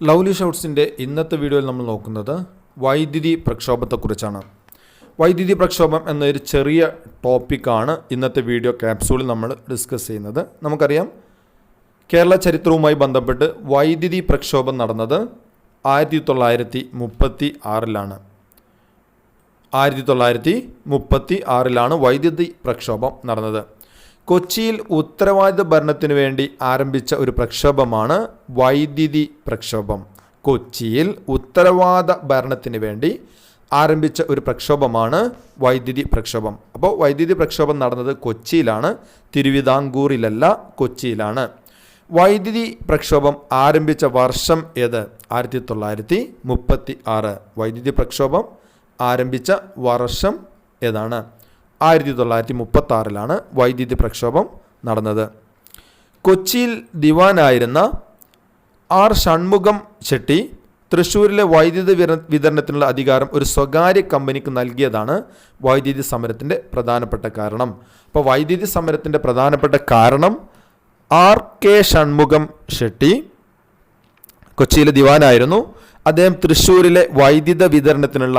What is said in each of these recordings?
Lovely ഷോട്ട്സിന്റെ ഇന്നത്തെ വീഡിയോയിൽ നമ്മൾ നോക്കുന്നത് വൈദ്യുതി പ്രക്ഷോഭത്തെക്കുറിച്ചാണ്. വൈദ്യുതി പ്രക്ഷോഭം എന്നൊരു ചെറിയ ടോപ്പിക്കാണ് ഇന്നത്തെ വീഡിയോ ക്യാപ്സൂളിൽ നമ്മൾ ഡിസ്കസ് ചെയ്യുന്നത്. നമുക്കറിയാം കേരള ചരിത്രവുമായി ബന്ധപ്പെട്ട് വൈദ്യുതി പ്രക്ഷോഭം നടന്നത് ആയിരത്തി തൊള്ളായിരത്തി മുപ്പത്തി ആറിലാണ് ആയിരത്തി തൊള്ളായിരത്തി മുപ്പത്തി ആറിലാണ് വൈദ്യുതി പ്രക്ഷോഭം നടന്നത്. കൊച്ചിയിൽ ഉത്തരവാദിത്ത ഭരണത്തിനു വേണ്ടി ആരംഭിച്ച ഒരു പ്രക്ഷോഭമാണ് വൈദ്യുതി പ്രക്ഷോഭം. കൊച്ചിയിൽ ഉത്തരവാദ ഭരണത്തിന് വേണ്ടി ആരംഭിച്ച ഒരു പ്രക്ഷോഭമാണ് വൈദ്യുതി പ്രക്ഷോഭം. അപ്പോൾ വൈദ്യുതി പ്രക്ഷോഭം നടന്നത് കൊച്ചിയിലാണ് തിരുവിതാംകൂറിലല്ല കൊച്ചിയിലാണ്. വൈദ്യുതി പ്രക്ഷോഭം ആരംഭിച്ച വർഷം ഏത്? ആയിരത്തി തൊള്ളായിരത്തി മുപ്പത്തി ആറ് വൈദ്യുതി പ്രക്ഷോഭം ആരംഭിച്ച വർഷം ഏതാണ്? ആയിരത്തി തൊള്ളായിരത്തി മുപ്പത്തി ആറിലാണ് വൈദ്യുതി പ്രക്ഷോഭം നടന്നത്. കൊച്ചിയിൽ ദിവാനായിരുന്ന ആർ ഷൺമുഖം ഷെട്ടി തൃശ്ശൂരിലെ വൈദ്യുതി വിതരണത്തിനുള്ള അധികാരം ഒരു സ്വകാര്യ കമ്പനിക്ക് നൽകിയതാണ് വൈദ്യുതി സമരത്തിന്റെ പ്രധാനപ്പെട്ട കാരണം. അപ്പോൾ വൈദ്യുതി സമരത്തിന്റെ പ്രധാനപ്പെട്ട കാരണം ആർ കെ ഷൺമുഖം ഷെട്ടി കൊച്ചിയിലെ ദിവാനായിരുന്നു. അദ്ദേഹം തൃശ്ശൂരിലെ വൈദ്യുത വിതരണത്തിനുള്ള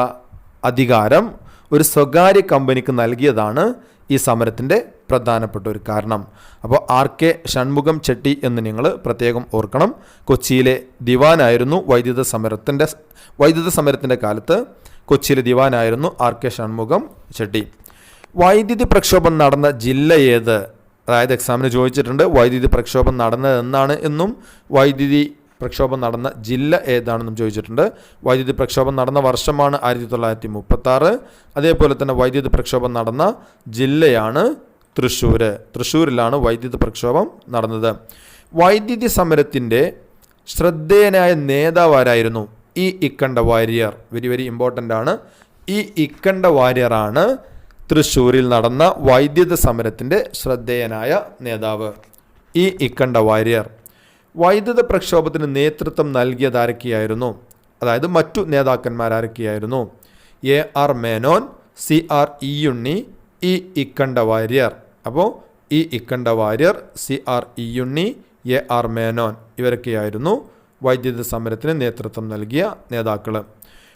അധികാരം ഒരു സ്വകാര്യ കമ്പനിക്ക് നൽകിയതാണ് ഈ സമരത്തിന്റെ പ്രധാനപ്പെട്ട ഒരു കാരണം. അപ്പോൾ ആർ കെ ഷൺമുഖം ചെട്ടി എന്ന് നിങ്ങൾ പ്രത്യേകം ഓർക്കണം. കൊച്ചിയിലെ ദിവാനായിരുന്നു വൈദ്യുത സമരത്തിന്റെ വൈദ്യുത സമരത്തിന്റെ കാലത്ത് കൊച്ചിയിലെ ദിവാനായിരുന്നു ആർ കെ ഷൺമുഖം ചെട്ടി. വൈദ്യുതി പ്രക്ഷോഭം നടന്ന ജില്ല ഏത്? അതായത് എക്സാമിന് ചോദിച്ചിട്ടുണ്ട്. വൈദ്യുതി പ്രക്ഷോഭം നടന്നതെന്നാണ് എന്നും വൈദ്യുതി പ്രക്ഷോഭം നടന്ന ജില്ല ഏതാണെന്നും ചോദിച്ചിട്ടുണ്ട്. വൈദ്യുതി പ്രക്ഷോഭം നടന്ന വർഷമാണ് ആയിരത്തി തൊള്ളായിരത്തി മുപ്പത്തി ആറ് അതേപോലെ തന്നെ വൈദ്യുതി പ്രക്ഷോഭം നടന്ന ജില്ലയാണ് തൃശ്ശൂർ തൃശ്ശൂരിലാണ് വൈദ്യുതി പ്രക്ഷോഭം നടന്നത്. വൈദ്യുതി സമരത്തിന്റെ ശ്രദ്ധേയനായ നേതാവാരായിരുന്നു E Ikkanda Warrier. Very very important ആണ്. ഈ ഇക്കണ്ട വാര്യറാണ് തൃശ്ശൂരിൽ നടന്ന വൈദ്യുത സമരത്തിന്റെ ശ്രദ്ധേയനായ നേതാവ്. ഈ ഇക്കണ്ട വാര്യർ. വൈദ്യുത പ്രക്ഷോഭത്തിന് നേതൃത്വം നൽകിയതാരൊക്കെയായിരുന്നു? അതായത് മറ്റു നേതാക്കന്മാരാരൊക്കെയായിരുന്നു? A R Menon C R Iyyunni E Ikkanda Warrier. അപ്പോൾ E Ikkanda Warrier C R Iyyunni A R Menon ഇവരൊക്കെയായിരുന്നു വൈദ്യുത സമരത്തിന് നേതൃത്വം നൽകിയ നേതാക്കൾ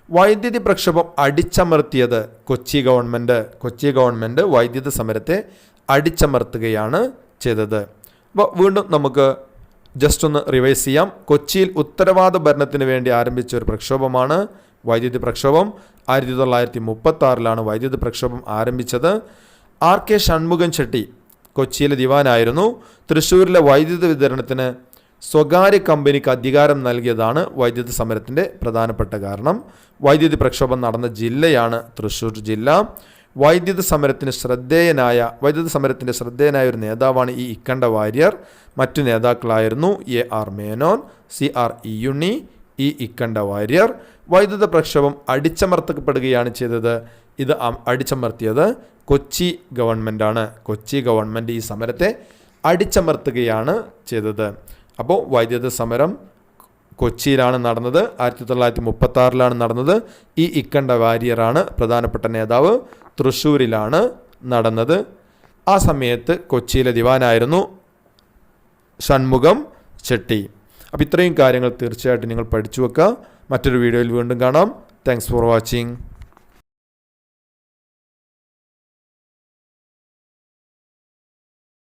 വൈദ്യുതി പ്രക്ഷോഭം അടിച്ചമർത്തിയത് കൊച്ചി ഗവൺമെന്റ് കൊച്ചി ഗവൺമെന്റ് വൈദ്യുത സമരത്തെ അടിച്ചമർത്തുകയാണ് ചെയ്തത്. അപ്പോൾ വീണ്ടും നമുക്ക് ജസ്റ്റ് ഒന്ന് റിവൈസ് ചെയ്യാം. കൊച്ചിയിൽ ഉത്തരവാദ ഭരണത്തിന് വേണ്ടി ആരംഭിച്ച ഒരു പ്രക്ഷോഭമാണ് വൈദ്യുതി പ്രക്ഷോഭം. ആയിരത്തി തൊള്ളായിരത്തി മുപ്പത്തി ആറിലാണ് വൈദ്യുതി പ്രക്ഷോഭം ആരംഭിച്ചത്. ആർ കെ ഷൺമുഖൻ ഷെട്ടി കൊച്ചിയിലെ ദിവാനായിരുന്നു. തൃശ്ശൂരിലെ വൈദ്യുതി വിതരണത്തിന് സ്വകാര്യ കമ്പനിക്ക് അധികാരം നൽകിയതാണ് വൈദ്യുതി സമരത്തിന്റെ പ്രധാനപ്പെട്ട കാരണം. വൈദ്യുതി പ്രക്ഷോഭം നടന്ന ജില്ലയാണ് തൃശ്ശൂർ ജില്ല. വൈദ്യുത സമരത്തിന് ശ്രദ്ധേയനായ വൈദ്യുത സമരത്തിന്റെ ശ്രദ്ധേയനായ ഒരു നേതാവാണ് ഈ ഇക്കണ്ട വാര്യർ. മറ്റു നേതാക്കളായിരുന്നു A R Menon C R Iyyunni E Ikkanda Warrier. വൈദ്യുത പ്രക്ഷോഭം അടിച്ചമർത്തപ്പെടുകയാണ് ചെയ്തത്. ഇത് അടിച്ചമർത്തിയത് കൊച്ചി ഗവൺമെന്റാണ് കൊച്ചി ഗവൺമെന്റ് ഈ സമരത്തെ അടിച്ചമർത്തുകയാണ് ചെയ്തത്. അപ്പോൾ വൈദ്യുത സമരം കൊച്ചിയിലാണ് നടന്നത്. ആയിരത്തി തൊള്ളായിരത്തി മുപ്പത്തി ആറിലാണ് നടന്നത്. ഈ ഇക്കണ്ട വാര്യറാണ് പ്രധാനപ്പെട്ട നേതാവ്. തൃശ്ശൂരിലാണ് നടന്നത്. ആ സമയത്ത് കൊച്ചിയിലെ ദിവാനായിരുന്നു ഷൺമുഖം ചെട്ടി. അപ്പോൾ ഇത്രയും കാര്യങ്ങൾ തീർച്ചയായിട്ടും നിങ്ങൾ പഠിച്ചു വെക്കുക. മറ്റൊരു വീഡിയോയിൽ വീണ്ടും കാണാം. Thanks for watching